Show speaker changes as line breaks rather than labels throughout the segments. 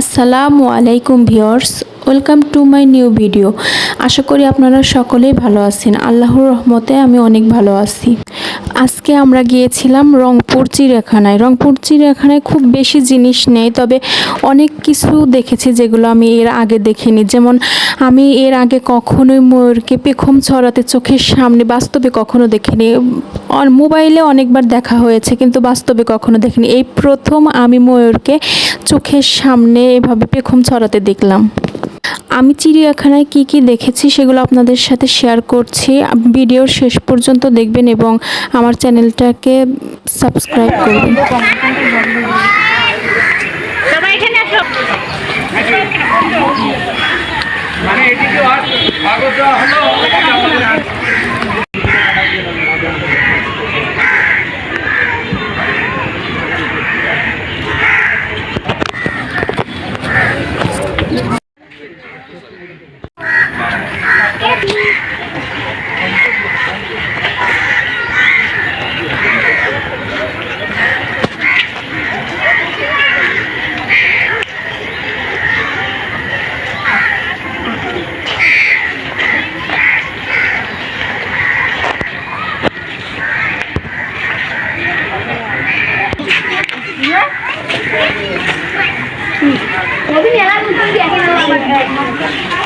আসসালামু আলাইকুম viewers, welcome to my new video. আশা করি আপনারা সকলেই ভালো আছেন। আল্লাহর রহমতে আমি অনেক ভালো আছি। আজকে আমরা গিয়েছিলাম রংপুর চিড়িয়াখানায়। রংপুর চিড়িয়াখানায় খুব বেশি জিনিস নেই, তবে অনেক কিছু দেখেছি যেগুলো আমি এর আগে দেখিনি। যেমন আমি এর আগে কখনোই ময়ূরকে পেখম ছড়াতে চোখের সামনে বাস্তবে কখনো দেখিনি। মোবাইলে অনেকবার দেখা হয়েছে, কিন্তু বাস্তবে কখনো দেখিনি। এই প্রথম আমি ময়ূরকে চোখের সামনে এভাবে পেখম ছড়াতে দেখলাম। আমি চিড়িয়াখানায় কি কি দেখেছি সেগুলো আপনাদের সাথে শেয়ার করছি। ভিডিওর শেষ পর্যন্ত দেখবেন এবং আমার চ্যানেলটাকে সাবস্ক্রাইব করবেন।
সবাই এখানে আসো।
মানে হলো
কবি এলার মতন দিয়ে এখন তোমার আরও কিছু
এই অতকা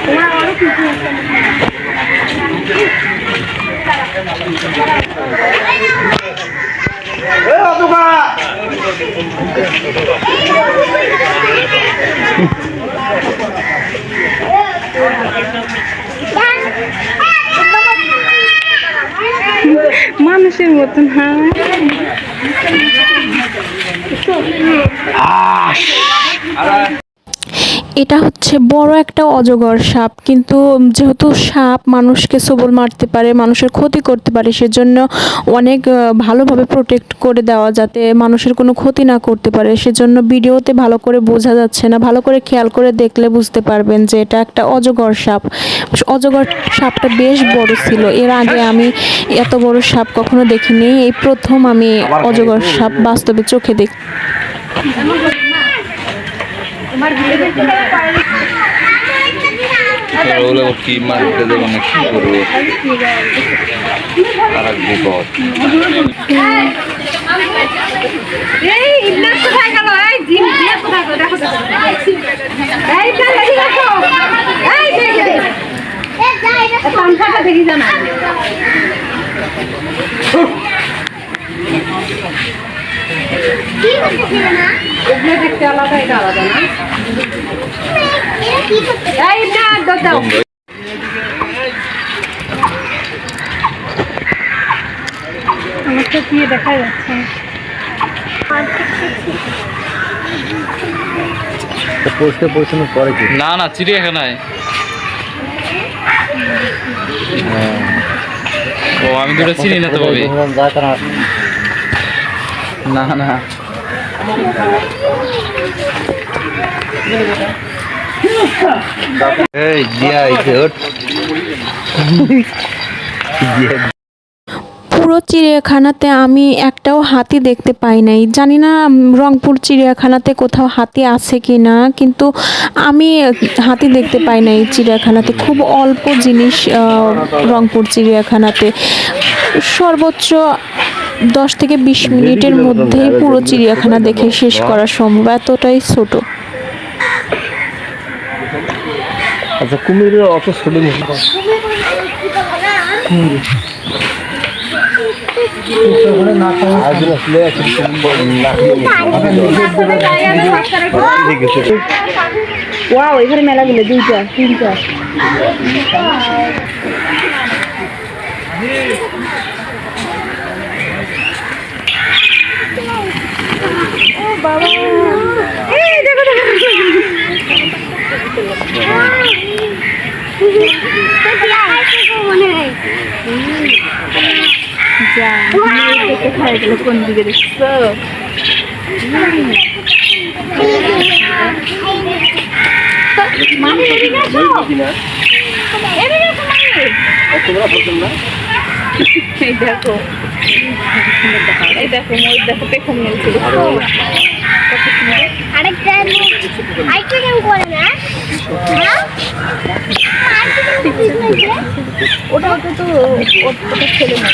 মানুষের মতন হ্যাঁ। এটা হচ্ছে বড় একটা অজগর সাপ কিন্তু যেহেতু সাপ মানুষকে সবল মারতে পারে মানুষের ক্ষতি করতে পারে সেজন্য অনেক ভালোভাবে প্রোটেক্ট করে দেওয়া যাতে মানুষের কোনো ক্ষতি না করতে পারে সেজন্য ভিডিওতে ভালো করে বোঝা যাচ্ছে না ভালো করে খেয়াল করে দেখলে বুঝতে পারবেন যে এটা একটা অজগর সাপ। অজগর সাপটা বেশ বড় ছিল এর আগে আমি এত বড় সাপ কখনো দেখিনি এই প্রথম আমি অজগর সাপ বাস্তবে চোখে দেখ
ওগুলো কি মারতে দেবো না কি করব? তারা বিপদ।
দেখি জানা। কি করতেছিল না ওগুলো দেখতে আলাদা এটা আলাদা না? এই ইবনাস দাও দাও। আমার তো কি দেখা যাচ্ছে।
পরিষ্কার পরিচ্ছন্ন করে কি? না না চিড়িয়াখানায়। ও আমি দুটো চিনি না তো ভাবি। না না।
পুরো চিড়িয়াখানাতে আমি একটাও হাতি দেখতে পাই নাই। জানি না রংপুর চিড়িয়াখানাতে কোথাও হাতি আছে কি না, কিন্তু আমি হাতি দেখতে পাই নাই চিড়িয়াখানাতে। খুব অল্প জিনিস রংপুর চিড়িয়াখানাতে। সর্বোচ্চ দশ থেকে বিশ মিনিটের মধ্যেই পুরো চিড়িয়াখানা দেখে শেষ করা সম্ভব এতটাই ছোট।
আচ্ছা কুমিরের অত ছোট
ওয়াও এখানে মেলাগুলো দুইটা তিনটা। এই দেখো দেখো। কোন দিকে দেখছ দেখো এই দেখো ময়ূর দেখো পেখম নিয়েছে সুন্দর
আইটা কেমন করে না হ্যাঁ ওটা ওটা তো ওটা ছেলে না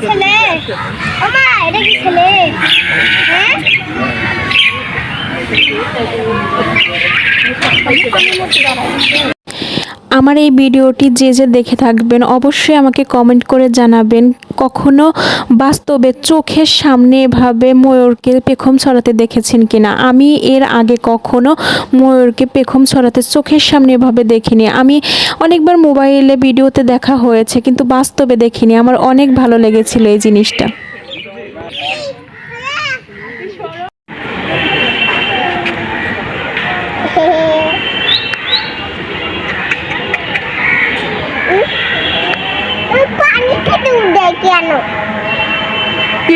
ছেলে আমা এটা কি ছেলে হ্যাঁ
আমার এই ভিডিওটি যে যে দেখে থাকবেন, অবশ্যই আমাকে কমেন্ট করে জানাবেন। কখনো বাস্তবে চোখের সামনে এভাবে ময়ূরকে পেখম ছড়াতে দেখেছেন কিনা? আমি এর আগে কখনো ময়ূরকে পেখম ছড়াতে চোখের সামনে এভাবে দেখিনি। আমি অনেকবার মোবাইলে ভিডিওতে দেখা হয়েছে, কিন্তু বাস্তবে দেখিনি। আমার অনেক ভালো লেগেছিল এই জিনিসটা।
কেন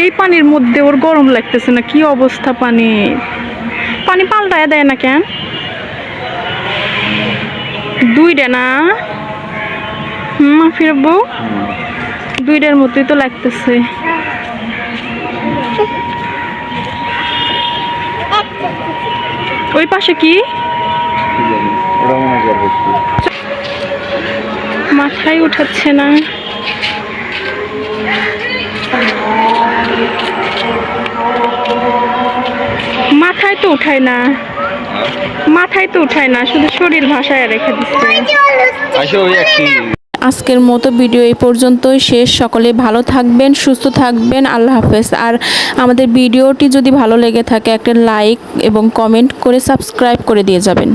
এই পানির মধ্যে ওর গরম লাগতেছে না কি অবস্থা পানি? পানি পাল্টায় দেয় না কেন? দুইটা না? হুম ফিরবো দুইটার মধ্যেই তো লাগতেছে। ওই পাশে কি? মাথায় উঠাচ্ছে না। মাথায় তো উঠায় না। মাথায় তো উঠায় না শুধু শরীর ভাষায় রেখে দিচ্ছে।
আজকের মতো ভিডিও এই পর্যন্তই শেষ। সকলে ভালো থাকবেন সুস্থ থাকবেন আল্লাহ হাফেজ। আর আমাদের ভিডিওটি যদি ভালো লেগে থাকে একটা লাইক এবং কমেন্ট করে সাবস্ক্রাইব করে দিয়ে যাবেন।